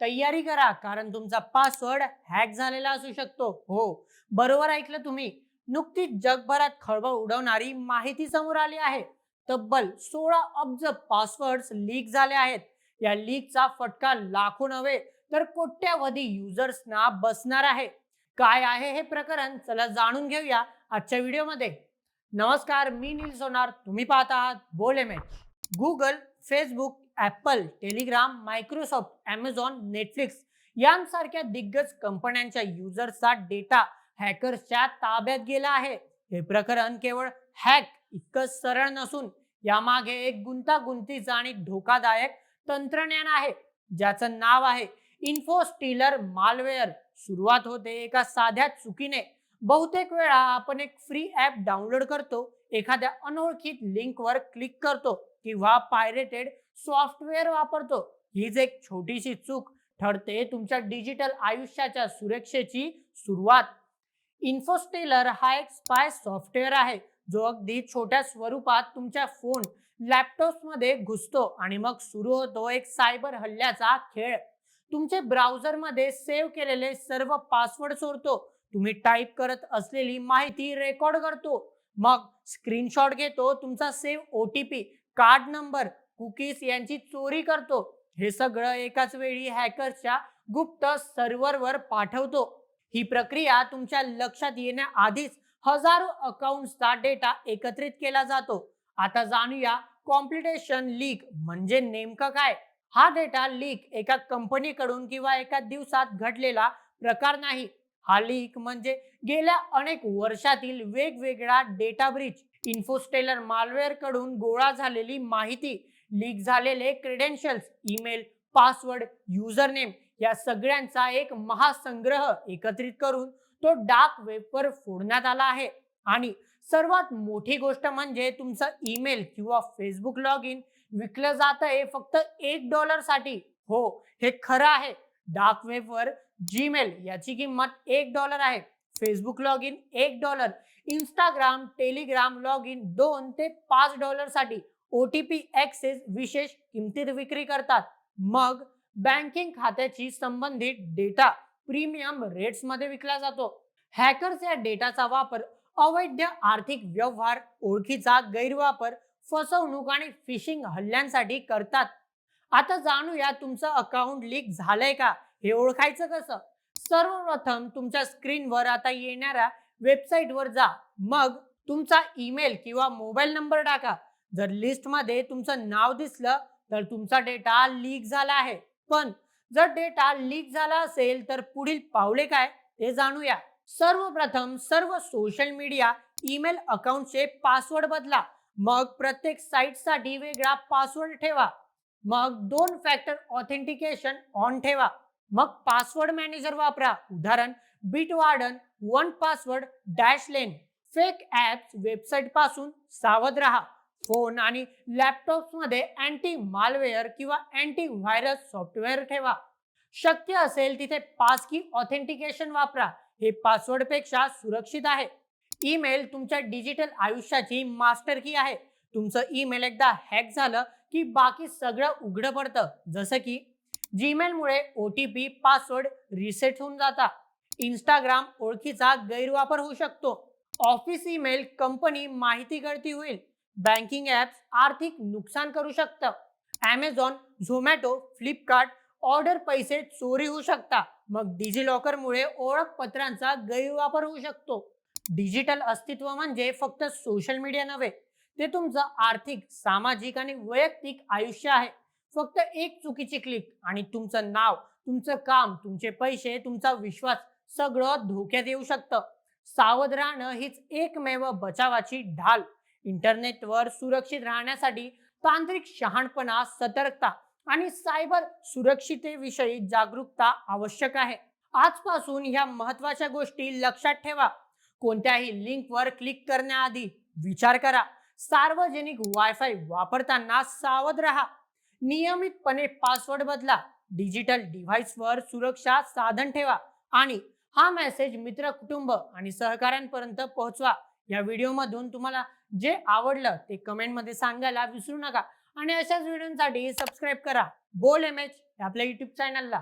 तयारी करा कारण तुमचा पासवर्ड हॅक झालेला असू शकतो. हो बरोबर ऐकलं तुम्ही. नुकतीच जगभरात खळबळ उडवणारी माहिती समोर आली आहे. तब्बल सोळा अब्ज पासवर्ड लीक झाले आहेत. या लीकचा फटका लाखो नव्हे तर कोट्यावधी युजर्सना बसणार आहे. काय आहे हे प्रकरण? चला जाणून घेऊया आजच्या व्हिडिओमध्ये. नमस्कार मी नील सोनार. तुम्ही पाहत आहात बोले match Google Facebook Apple Telegram Microsoft Amazon Netflix यांसारख्या दिग्गज कंपन्यांच्या युजर्सचा डेटा हॅकर्सच्या ताब्यात गेला आहे. हे प्रकरण केवळ हॅक इतकंच सरळ नसून यामागे एक गुंतागुंतीचं आणि धोकादायक तंत्रज्ञान आहे ज्याचं नाव आहे इन्फोस्टीलर मालवेअर सुरुवात होते एका साध्या चुकीने. बहुतेक वेळा आपण एक फ्री ऍप डाउनलोड करतो एखाद्या अनोळखीत लिंकवर क्लिक करतो. किंवा पायरेटेड सॉफ्टवेअर वापरतो. हीच एक छोटीशी चूक ठरते तुमच्या डिजिटल आयुष्याच्या सुरक्षेची सुरुवात. इन्फोस्टेलर हा एक स्पाय सॉफ्टवेअर आहे. जो अगदी छोट्या स्वरूपात तुमच्या फोन लॅपटॉपमध्ये घुसतो आणि मग सुरू होतो एक सायबर हल्ल्याचा खेळ. तुमचे ब्राउझरमध्ये सेव्ह केलेले सर्व पासवर्ड चोरतो तुम्ही टाईप करत असलेली माहिती रेकॉर्ड करतो. मग स्क्रीनशॉट घेतो तुमचा save O T P card number cookies यांची चोरी करतो. हे सगळं एकाच वेळी हॅकर्सच्या गुप्त सर्व्हरवर पाठवतो. ही प्रक्रिया तुमच्या लक्षात येण्याआधीच हजारो अकाउंटचा डेटा एकत्रित केला जातो. आता जाणूया कॉम्प्युटेशन लीक म्हणजे नेमकं काय? हा डेटा लीक एका कंपनीकडून किंवा एका दिवसात घडलेला प्रकार नाही. हा लीक म्हणजे गेल्या अनेक वर्षातील वेगवेगळा डेटा ब्रिज. इन्फोस्टेलर मालवेअरकडून गोळा झालेली माहिती लीक झालेले credentials email password user name या सगळ्यांचा एक महासंग्रह एकत्रित करून तो डार्क वेबवर फोडण्यात आला आहे. आणि सर्वात मोठी गोष्ट म्हणजे तुमचं ईमेल किंवा फेसबुक लॉग इन विकलं जात आहे फक्त एक डॉलरसाठी हो हे खरं आहे. डार्क वेबवर जीमेल याची किंमत एक डॉलर आहे. फेसबुक लॉग इन एक dollar Instagram Telegram log in दोन ते पाच डॉलरसाठी ओ टी पी ऍक्सेस विशेष किमतीत विक्री करतात. मग बँकिंग खात्याची संबंधित डेटा प्रीमियम रेट्समध्ये विकला जातो. हॅकर्स या डेटाचा वापर अवैध आर्थिक व्यवहार ओळखीचा गैरवापर फसवणूक आणि फिशिंग हल्ल्यांसाठी करतात. आता जाणूया तुमचं अकाउंट लीक झालंय का? हे ओळखायचं कसं? सर्वप्रथम तुमच्या स्क्रीनवर आता येणाऱ्या वेबसाईटवर जा. मग तुमचा ईमेल किंवा मोबाईल नंबर टाका. जर लिस्टमध्ये तुमचं नाव दिसलं तर तुमचा डेटा लीक झाला आहे. पण जर डेटा लीक झाला असेल तर पुढील पावले काय? ते जाणूया. सर्वप्रथम सर्व सोशल मीडिया ईमेल अकाउंटचे पासवर्ड बदला. मग प्रत्येक साईटसाठी वेगळा पासवर्ड ठेवा. मग दोन फॅक्टर ऑथेंटिकेशन ऑन ठेवा. मग पासवर्ड मॅनेजर वापरा. उदाहरण Bitwarden one password Dashlane fake apps वेबसाईटपासून सावध राहा. फोन आणि लॅपटॉप्समध्ये अँटी मालवेअर किंवा अँटी व्हायरस सॉफ्टवेअर ठेवा. शक्य असेल तिथे पास की ऑथेंटिकेशन वापरा. हे पासवर्डपेक्षा सुरक्षित आहे. ईमेल तुमच्या डिजिटल आयुष्याची मास्टर की आहे. तुमचं ईमेल एकदा हॅक झालं की बाकी सगळं उघडं पडतं. जसं की जीमेलमुळे O T P password reset होऊन जाता. इंस्टाग्राम ओळखीचा गैरवापर होऊ शकतो. ऑफिस ईमेल कंपनी माहिती गळती होईल. बँकिंग ॲप्स आर्थिक नुकसान करू शकतं. ॲमेझॉन झोमॅटो फ्लिपकार्ट ऑर्डर पैसे चोरी होऊ शकता. मग डिजी लॉकरमुळे ओळखपत्रांचा गैरवापर होऊ शकतो. डिजिटल अस्तित्व म्हणजे फक्त सोशल मीडिया नव्हे ते तुमचं आर्थिक सामाजिक आणि वैयक्तिक आयुष्य आहे. फक्त एक चुकीची क्लिक आणि तुमचं नाव तुमचं काम तुमचे पैसे तुमचा विश्वास सगळं धोक्यात येऊ शकतं. सावध राहणं हीच एकमेव बचावाची ढाल. इंटरनेटवर सुरक्षित राहण्यासाठी तांत्रिक शहाणपणा सतर्कता आणि सायबर सुरक्षितेविषयी जागरूकता आवश्यक आहे. आजपासून ह्या महत्त्वाच्या गोष्टी लक्षात ठेवा. कोणत्याही लिंकवर क्लिक करण्याआधी विचार करा. सार्वजनिक वायफाय वापरताना सावध राहा. नियमितपणे पासवर्ड बदला. डिजिटल डिव्हाइसवर सुरक्षा साधन ठेवा आणि हा मेसेज मित्र कुटुंब आणि सहकाऱ्यांपर्यंत पोहोचवा. या व्हिडिओमधून तुम्हाला जे आवडलं ते कमेंटमध्ये सांगायला विसरू नका. आणि अशाच व्हिडिओसाठी सबस्क्राईब करा. बोल एम एच आपल्या युट्यूब चॅनलला